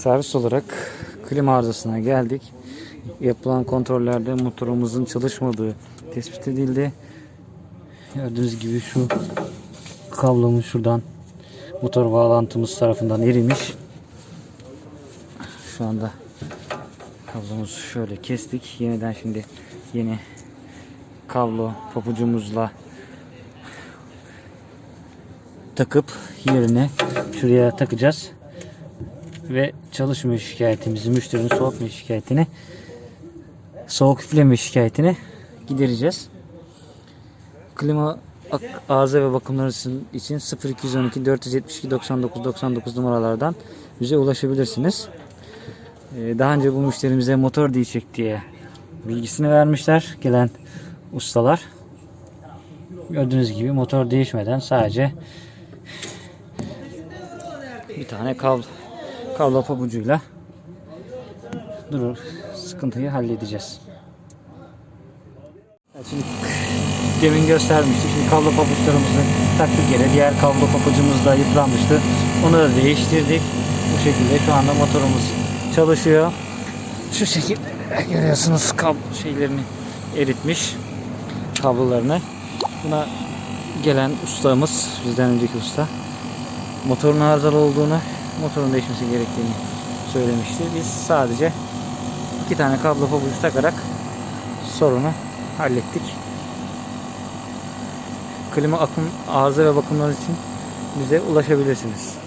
Servis olarak klima arızasına geldik. Yapılan kontrollerde motorumuzun çalışmadığı tespit edildi. Gördüğünüz gibi şu kablomuz şuradan motor bağlantımız tarafından erimiş. Şu anda kablomuzu şöyle kestik. Yeniden şimdi yeni kablo papucumuzla takıp yerine şuraya takacağız ve çalışma şikayetimizi, müşterinin soğutma şikayetini, soğuk üfleme şikayetini gidereceğiz. Klima arıza ve bakımları için 0212 472 99 99 numaralardan bize ulaşabilirsiniz. Ee, Daha önce bu müşterimize motor diyecek diye bilgisini vermişler gelen ustalar. Gördüğünüz gibi motor değişmeden sadece bir tane kablo kablo pabucuyla durur sıkıntıyı halledeceğiz. Evet, şimdi demin göstermiştik. Şimdi kablo pabuçlarımızı taktık yere. Diğer kablo pabucumuz da yıpranmıştı. Onu da değiştirdik. Bu şekilde şu anda motorumuz çalışıyor. Şu şekilde görüyorsunuz kablo şeylerini eritmiş kablolarını. Buna gelen ustamız bizden önceki usta motorun arızalı olduğunu, motorun değişmesi gerektiğini söylemişti. Biz sadece iki tane kablo pabucu takarak sorunu hallettik. Klima akım arıza ve bakımlar için bize ulaşabilirsiniz.